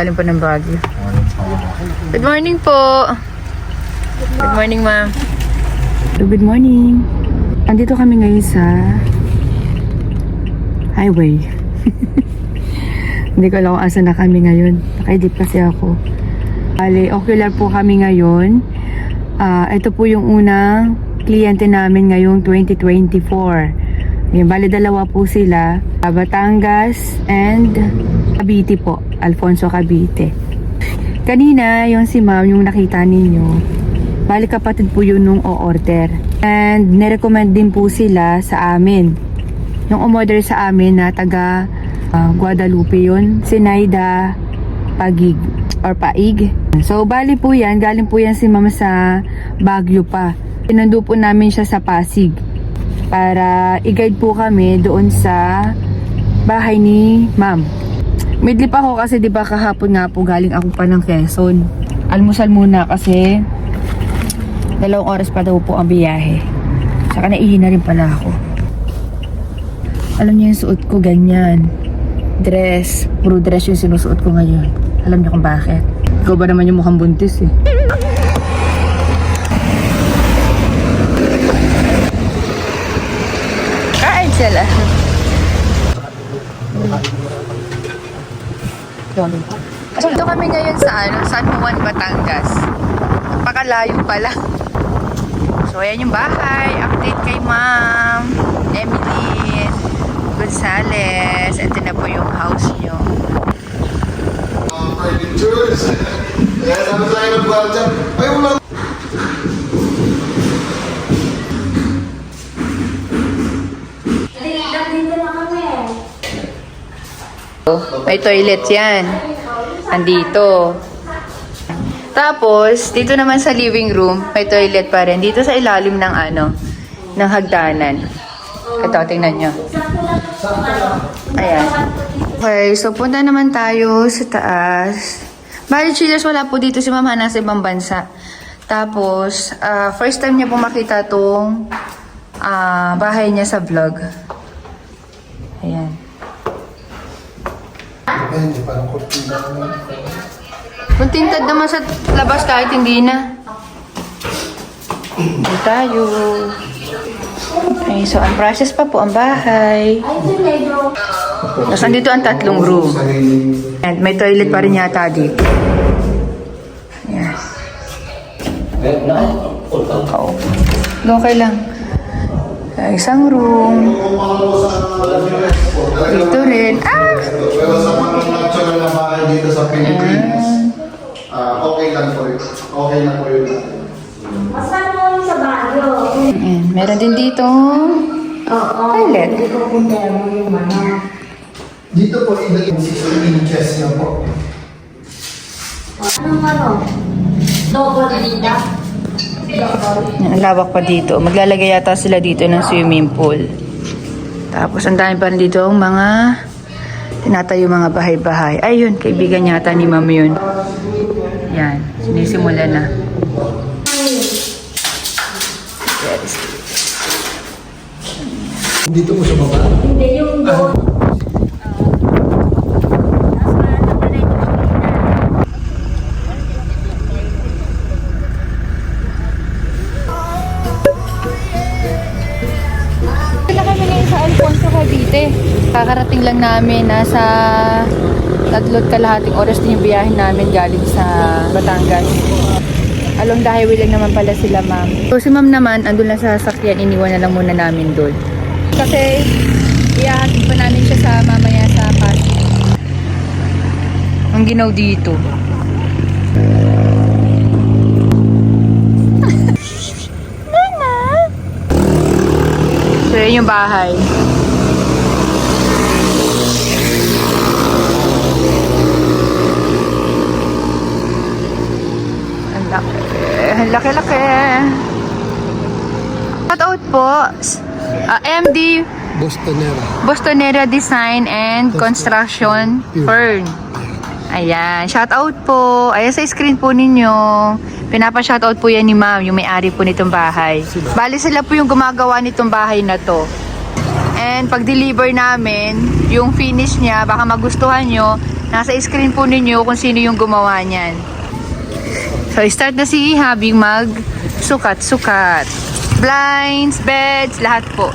Galing po ng Baguio. Good morning po. Good morning, ma'am. Good morning. Andito kami ngayon sa highway. Hindi ko alam kung asan na kami ngayon. Nakaidip kasi ako. Bale, ocular po kami ngayon. Ah, ito po yung unang kliyente namin ngayong 2024. Yung bale, dalawa po sila. Ah, Batangas and Cavite po. Alfonso Cavite. Kanina, yung si ma'am, yung nakita ninyo, bali kapatid po yun nung o-order. And nirecommend din po sila sa amin. Yung umorder sa amin na taga ah, Guadalupe yun, si Naida Pagig or Paig. So bali po yan, galing po yan si ma'am sa Baguio pa. Pinando po namin siya sa Pasig para i-guide po kami doon sa bahay ni ma'am. Midlip ako kasi 'di ba kahapon nga po galing ako pa ng Quezon. Almusal muna kasi dalawang oras pa daw po ang biyahe. Saka naihi na rin pala ako. Alam niyo yung suot ko ganyan. Dress. Puro dress yung sinusuot ko ngayon. Alam niyo kung bakit? Ikaw ba naman yung mukhang buntis eh? Sila. Ito kami ngayon sa ano, San Juan, Batangas. Napakalayo pala. So, ayan yung bahay. Update kay Ma'am Emily Gonzales. Ito na po yung house nyo. sabi tayo ng budget, ay wala. May toilet yan. Andito. Tapos, dito naman sa living room, may toilet pa rin. Dito sa ilalim ng ano, ng hagdanan. Ito, tingnan nyo. Ayan. Okay, so punta naman tayo sa taas. Bali, chillers, wala po dito si Mama, nasa ibang bansa. Tapos, ah, first time niya po makita tong ah, bahay niya sa vlog. Ayan. Kurtina naman. Sa labas kahit hindi na. Hindi tayo. Okay, so ang process pa po ang bahay. Tapos andito ang tatlong room. And may toilet pa rin yata dito. Yes. Oo. Okay lang. Sa isang room. Dito rin. Ah! Natural na bahay dito sa Philippines, ah, okay lang po yun. Okay na po yun. Masama mo yung sa baryo. Ayan. Meron din dito. Oo. Toilet. Hindi ko punta mo yung ano. Dito po, idalhin 16 inches na po. Anong ano? Double? Double. Ang lawak pa dito. Maglalagay yata sila dito ng swimming pool. Tapos ang dami pa rin dito ang mga tinatayo mga bahay-bahay. Ayun, kaibigan yata ni ma'am yun. Yan, sinisimula na. Yes. Dito po sa baba. Hindi yung doon. Lang namin, nasa tatlot kalahating oras din yung biyahe namin galing sa Batangas. Along the highway lang naman pala sila, ma'am. So, si ma'am naman, andun lang sa sasakyan, iniwan na lang muna namin doon. Kasi, iyahatid pa namin siya sa mamaya sa party. Ang ginaw dito. Nana! So, yun yung bahay. Ang laki. Ang laki-laki. Shout out po. ah, MD Bostonera. Bostonera Design and Construction Firm. Ayan, shout out po. Ayan sa screen po ninyo. Pinapa-shout out po yan ni ma'am, yung may-ari po nitong bahay. Bali sila po yung gumagawa nitong bahay na to. And pag-deliver namin, yung finish niya, baka magustuhan nyo, Nasa screen po ninyo kung sino yung gumawa niyan. So, start na si Habing mag sukat-sukat. Blinds, beds, lahat po.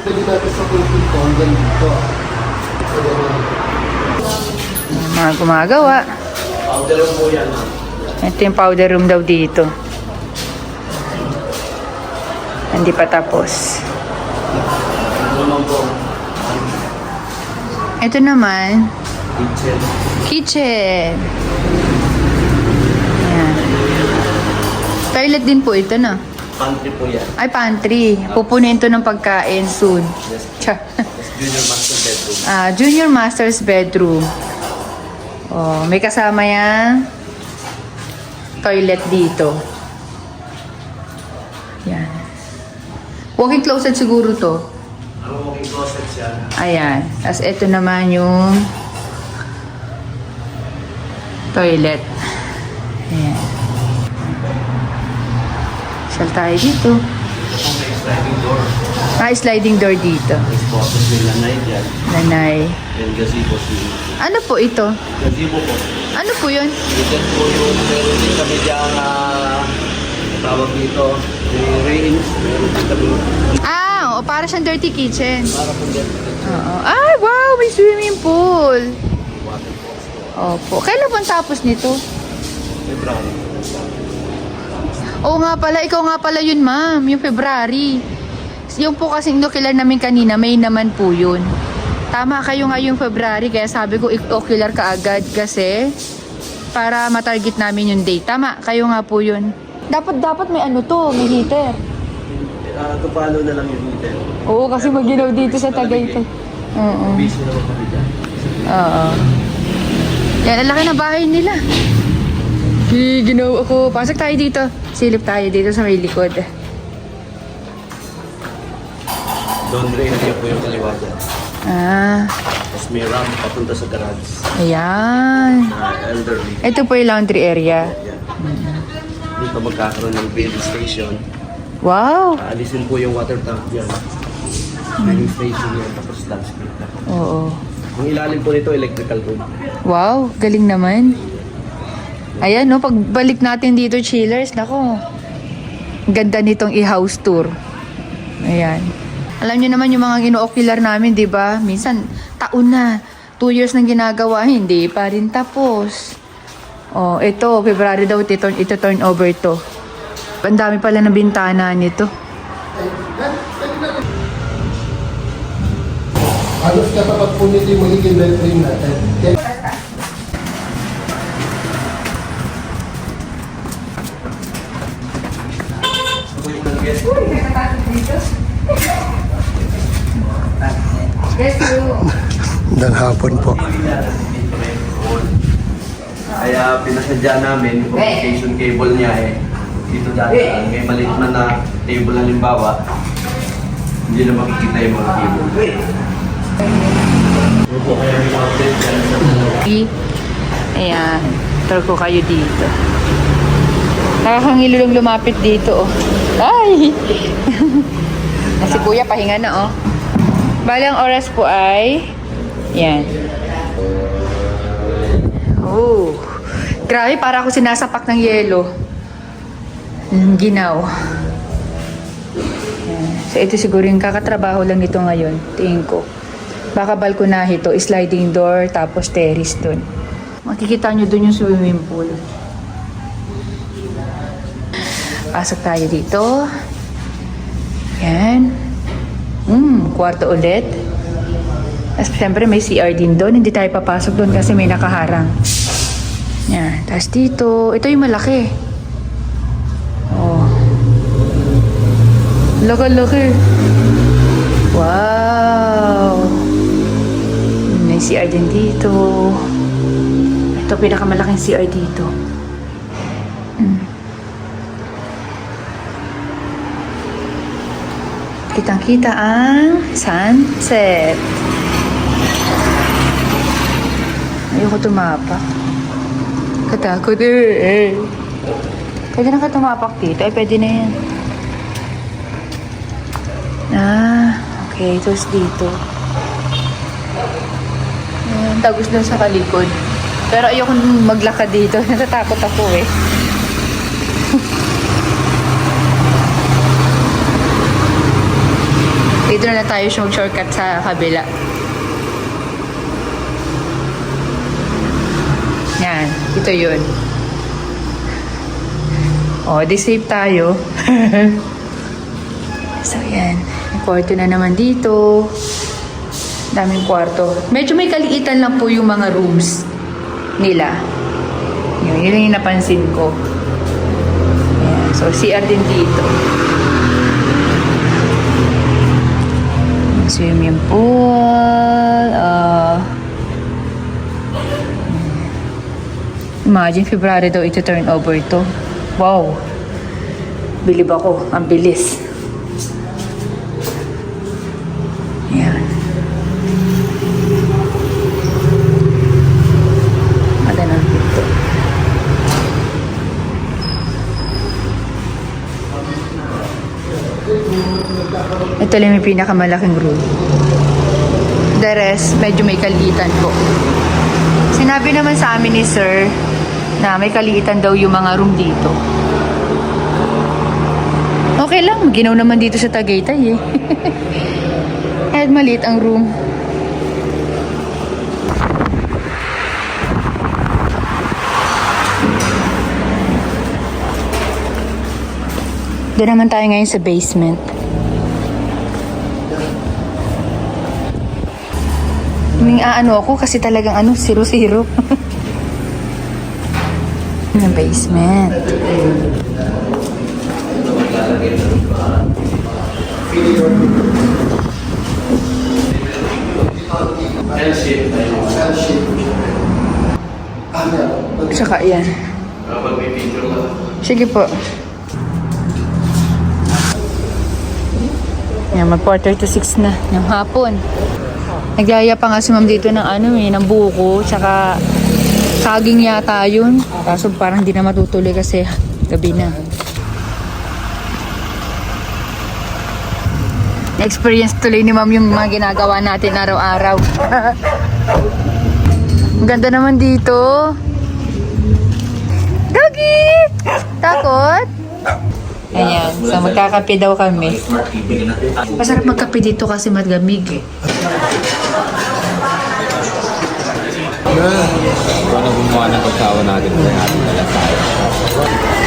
Pwede natin sa kulpin ko hanggang dito. Mga gumagawa. Ito yung powder room daw dito. Hindi pa tapos. Ito naman, kitchen. Ayan. Toilet din po ito, no? Pantry po yan. Ay, pantry. Pupunin to ng pagkain soon. Char. Junior master bedroom. Ah, junior master's bedroom. Oh, may kasama yan. Toilet dito. Yan. Walking closet siguro to. Ang walking closet yan. Ayan. Tapos ito naman yung toilet. Ayan. Sal tayo dito. May sliding door. Ah, sliding door dito. May boses may lanay dyan. Nanay. And gazebo si... Ano po ito? Gazebo po. Ano po yun? Dyan po yung meron din kami dyan na tawag dito. May rains. Meron din kami Ah, oo, para siyang dirty kitchen. para po dyan. Oo. Ay, wow! May swimming pool. Opo. Kailan po ang tapos nito? February. Oo nga pala, ikaw nga pala yun, ma'am. Yung February. Yung po kasing nuclear namin kanina, May naman po yun. Tama kayo nga yung February, kaya sabi ko ocular ka agad kasi para matarget namin yung date. Tama, kayo nga po yun. Dapat, dapat may ano to, may heater. Uh, tupalo na lang yung heater. Oo, kasi maginaw dito sa Tagaytay. Oo. Busy naman kami dyan. Oo. Yan, ang laki na bahay nila. Hi, ginawa ko. Pasok tayo dito. Silip tayo dito sa may likod. Laundry area po yung kaliwa dyan. Ah, Tapos may ramp papunta sa garage. ayan. Na elderly. Ito po yung laundry area. Yan. Dito magkakaroon ng bathing station. Wow. Aalisin po yung water tank dyan. Bathing station yan, tapos landscape na. Oo. Ang ilalim po nito, electrical room. Wow, galing naman. Ayan, no, pagbalik natin dito, chillers, nako. Ganda nitong i-house tour. Ayan. Alam niyo naman yung mga ino-ocular namin, di ba? Minsan, taon na. Two years nang ginagawa, hindi pa rin tapos. Oh, ito, February daw, ito, ito turn over to. Ang dami pala ng bintana nito. Halos katapat po nito yung magiging bedroom natin. Kaya Magandang hapon po. Kaya pinasadya namin, yung communication cable niya eh. Dito dati, may maliit man na table halimbawa, hindi na makikita yung mga cable. Opo, kaya may outlet dyan sa Ayan. Tour ko kayo dito. Nakakangilo lang lumapit dito, oh. Ay! si kuya, pahinga na, oh. Bali, ang oras po ay... Yan. Oh. Grabe, para ako sinasapak ng yelo. Mm, ginaw. So, ito siguro yung kakatrabaho lang nito ngayon. Tingin ko. Baka balkonahe to, sliding door, tapos terrace dun. Makikita nyo dun yung swimming pool. Pasok tayo dito. Yan. Hmm, kwarto ulit. Tapos syempre may CR din doon. Hindi tayo papasok doon kasi may nakaharang. Yan. Tapos dito, ito yung malaki. Laki-laki. Wow. May CR din dito. Ito pinakamalaking CR dito. Mm. Kitang-kita ang sunset. Ayoko tumapak. Katakot eh. Pwede na ka tumapak dito. Ay, pwede na yan. Ah, okay. Tapos dito. Ayan, tagos doon sa kalikod. Pero ayoko maglakad dito. Natatakot ako eh. dito na tayo siya shortcut sa kabila. Yan. Ito yun. O, di safe tayo. so, yan. Kwarto na naman dito. Daming kwarto. Medyo may kaliitan lang po yung mga rooms nila. Yun, yun yung napansin ko. Ayan. So, CR din dito. Swimming pool. Uh, imagine, February daw ito turn over to. Wow. Bilib ako. Ang bilis. Ayan. Magandang dito. Ito lang yung pinakamalaking room. The rest, medyo may kaliitan po. Sinabi naman sa amin ni Sir na may kaliitan daw yung mga room dito. Okay lang, ginaw naman dito sa Tagaytay eh. Kahit maliit ang room. Doon naman tayo ngayon sa basement. May aano ako kasi talagang ano, zero-zero. Yung basement. L-shape tayo. L-shape. Tsaka yan. Kapag may picture ka. Sige po. Yan, mag quarter to six na ng hapon. Nagyaya pa nga si ma'am dito ng ano eh, ng buko, tsaka saging yata yun. Kaso parang hindi na matutuloy kasi gabi na. Na-experience tuloy ni ma'am yung mga ginagawa natin araw-araw. Ang ganda naman dito. Doggy! Takot? Ayan. So, magkakape daw kami. Masarap magkape dito kasi magamig eh. gumawa ng pagkawa natin kaya ating nalasayan.